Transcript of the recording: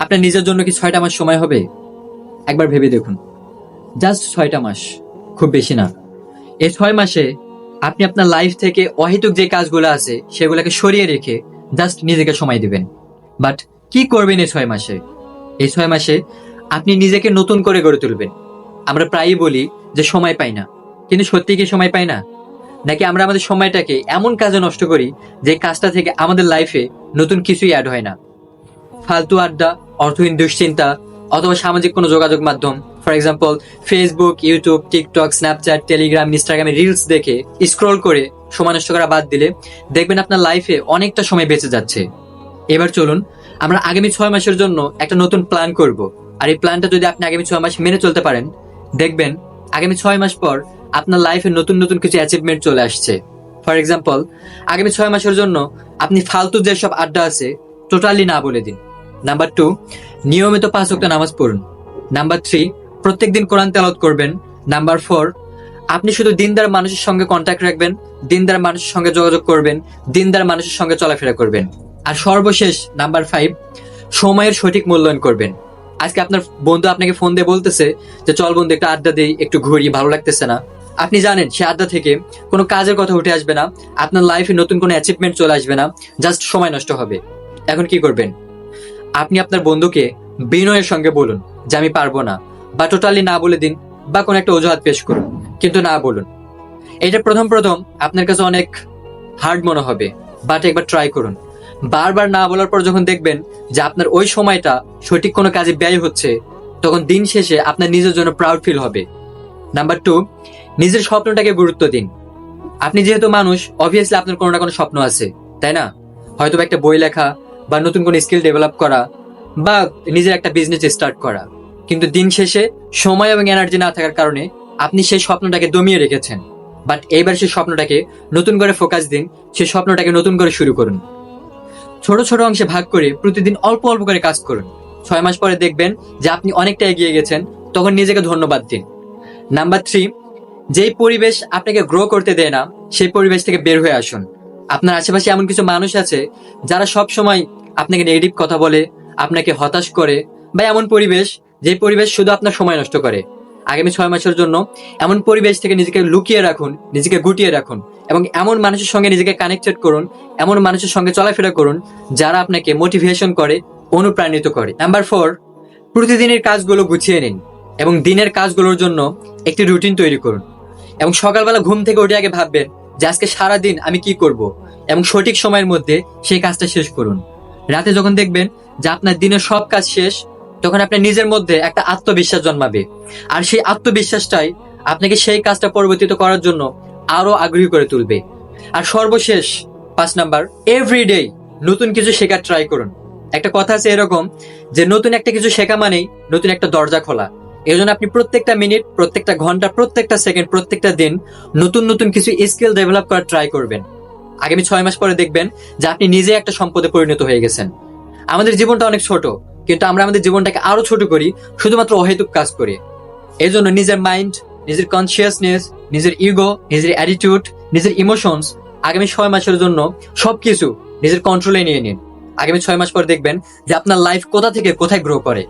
আপনার নিজের জন্য কি ছয়টা মাস সময় হবে? একবার ভেবে দেখুন। জাস্ট ছয়টা মাস, খুব বেশি না। এই ছয় মাসে আপনি আপনার লাইফ থেকে অহেতুক যে কাজগুলো আছে, সেগুলোকে সরিয়ে রেখে জাস্ট নিজেকে সময় দিবেন। বাট কি করবেন এই ছয় মাসে? এই ছয় মাসে আপনি নিজেকে নতুন করে গড়ে তুলবেন। আমরা প্রায়ই বলি যে সময় পাই না। কিন্তু সত্যি কি সময় পাই না? নাকি আমরা আমাদের সময়টাকে এমন কাজে নষ্ট করি যে কাজটা থেকে আমাদের লাইফে নতুন কিছুই অ্যাড হয় না? ফালতু আড্ডা অর্থহীন দুশ্চিন্তা অথবা সামাজিক কোনো যোগাযোগ মাধ্যম। For example Facebook YouTube TikTok Snapchat Telegram ইনস্টাগ্রামে রিলস দেখে স্ক্রল করে সময় নষ্ট করা বাদ দিলে দেখবেন আপনার লাইফে অনেকটা সময় বেঁচে যাচ্ছে। এবার চলুন, আমরা আগামী ছয় মাসের জন্য একটা নতুন প্ল্যান করব। আর এই প্ল্যানটা যদি আপনি আগামী ছয় মাস মেনে চলতে পারেন, দেখবেন আগামী ছয় মাস পর আপনার লাইফে নতুন নতুন কিছু অ্যাচিভমেন্ট চলে আসছে। ফর এক্সাম্পল আগামী ছয় মাসের জন্য আপনি ফালতু যেসব আড্ডা আছে টোটালি না বলে দিন। নাম্বার টু নিয়মিত পাঁচ ওয়াক্ত নামাজ পড়ুন। নাম্বার থ্রি প্রত্যেকদিন কোরআন তেলাওয়াত করবেন। নাম্বার ফোর আপনি শুধু দিনদার মানুষের সঙ্গে কন্ট্যাক্ট রাখবেন, দিনদার মানুষের সঙ্গে যোগাযোগ করবেন, দিনদার মানুষের সঙ্গে চলাফেরা করবেন। আর সর্বশেষ নাম্বার ফাইভ সময়ের সঠিক মূল্যায়ন করবেন। আজকে আপনার বন্ধু আপনাকে ফোন দিয়ে বলতেছে যে, চল বন্ধু, একটু আড্ডা দিই, একটু ঘুরি, ভালো লাগতেছে না। আপনি জানেন, সে আড্ডা থেকে কোনো কাজের কথা উঠে আসবে না, আপনার লাইফে নতুন কোনো অ্যাচিভমেন্ট চলে আসবে না জাস্ট সময় নষ্ট হবে। এখন কি করবেন? আপনি আপনার বন্ধুকে বিনয়ের সঙ্গে বলুন যে আমি পারব না, বা টোটালি না বলে দিন, বা কোনো একটা অজুহাত পেশ করুন, কিন্তু না বলুন। এটা প্রথম প্রথম আপনার কাছে অনেক হার্ড মনে হবে বাট একবার ট্রাই করুন। বারবার না বলার পর যখন দেখবেন যে আপনার ওই সময়টা সঠিক কোনো কাজে ব্যয় হচ্ছে, তখন দিন শেষে আপনার নিজের জন্য প্রাউড ফিল হবে। নাম্বার টু নিজের স্বপ্নটাকে গুরুত্ব দিন। আপনি যেহেতু মানুষ অবভিয়াসলি আপনার কোনো না কোনো স্বপ্ন আছে, তাই না? হয়তো একটা বই লেখা বা নতুন কোনো স্কিল ডেভেলপ করা বা নিজের একটা বিজনেস স্টার্ট করা। কিন্তু দিন শেষে সময় এবং এনার্জি না থাকার কারণে আপনি সেই স্বপ্নটাকে দমিয়ে রেখেছেন। বাট এইবার সেই স্বপ্নটাকে নতুন করে ফোকাস দিন, সেই স্বপ্নটাকে নতুন করে শুরু করুন। ছোট ছোট অংশে ভাগ করে প্রতিদিন অল্প অল্প করে কাজ করুন। ছয় মাস পরে দেখবেন যে আপনি অনেকটা এগিয়ে গেছেন, তখন নিজেকে ধন্যবাদ দিন। নাম্বার থ্রি যেই পরিবেশ আপনাকে গ্রো করতে দেয় না, সেই পরিবেশ থেকে বের হয়ে আসুন। আপনার আশেপাশে এমন কিছু মানুষ আছে যারা সব সময় আপনাকে নেগেটিভ কথা বলে, আপনাকে হতাশ করে বা এমন পরিবেশ, যে পরিবেশ শুধু আপনার সময় নষ্ট করে। আগামী ছয় মাসের জন্য এমন পরিবেশ থেকে নিজেকে লুকিয়ে রাখুন, নিজেকে গুটিয়ে রাখুন এবং এমন মানুষের সঙ্গে নিজেকে কানেক্টেড করুন, এমন মানুষের সঙ্গে চলাফেরা করুন যারা আপনাকে মোটিভেশন করে, অনুপ্রাণিত করে। নাম্বার ফোর প্রতিদিনের কাজগুলো গুছিয়ে নিন এবং দিনের কাজগুলোর জন্য একটি রুটিন তৈরি করুন এবং সকালবেলা ঘুম থেকে উঠে আগে ভাববেন যে আজকে সারাদিন আমি কি করব এবং সঠিক সময়ের মধ্যে সেই কাজটা শেষ করুন। রাতে যখন দেখবেন যে আপনার দিনের সব কাজ শেষ, তখন আপনার নিজের মধ্যে একটা আত্মবিশ্বাস জন্মাবে। আর সেই আত্মবিশ্বাসটাই আপনাকে সেই কাজটা পরিবর্তিত করার জন্য আরও আগ্রহী করে তুলবে। আর সর্বশেষ পাঁচ নাম্বার এভরিডে নতুন কিছু শেখার ট্রাই করুন। একটা কথা আছে এরকম যে নতুন একটা কিছু শেখা মানেই নতুন একটা দরজা খোলা। এই জন্য আপনি প্রত্যেকটা মিনিট প্রত্যেকটা ঘণ্টা, প্রত্যেকটা সেকেন্ড প্রত্যেকটা দিন নতুন নতুন কিছু স্কিল ডেভেলপ করার ট্রাই করবেন। আগামী ছয় মাস পরে দেখবেন যে আপনি নিজে একটা সম্পদে পরিণত হয়ে গেছেন। আমাদের জীবনটা অনেক ছোট, কিন্তু আমরা আমাদের জীবনটাকে আরও ছোট করি, শুধুমাত্র অহেতুক কাজ করে। এই জন্য নিজের মাইন্ড নিজের কনসিয়াসনেস নিজের ইগো নিজের অ্যাটিটিউড নিজের ইমোশনস আগামী ছয় মাসের জন্য সবকিছু নিজের কন্ট্রোলে নিয়ে নিন। আগামী ছয় মাস পর দেখবেন যে আপনার লাইফ কোথা থেকে কোথায় গ্রো করে।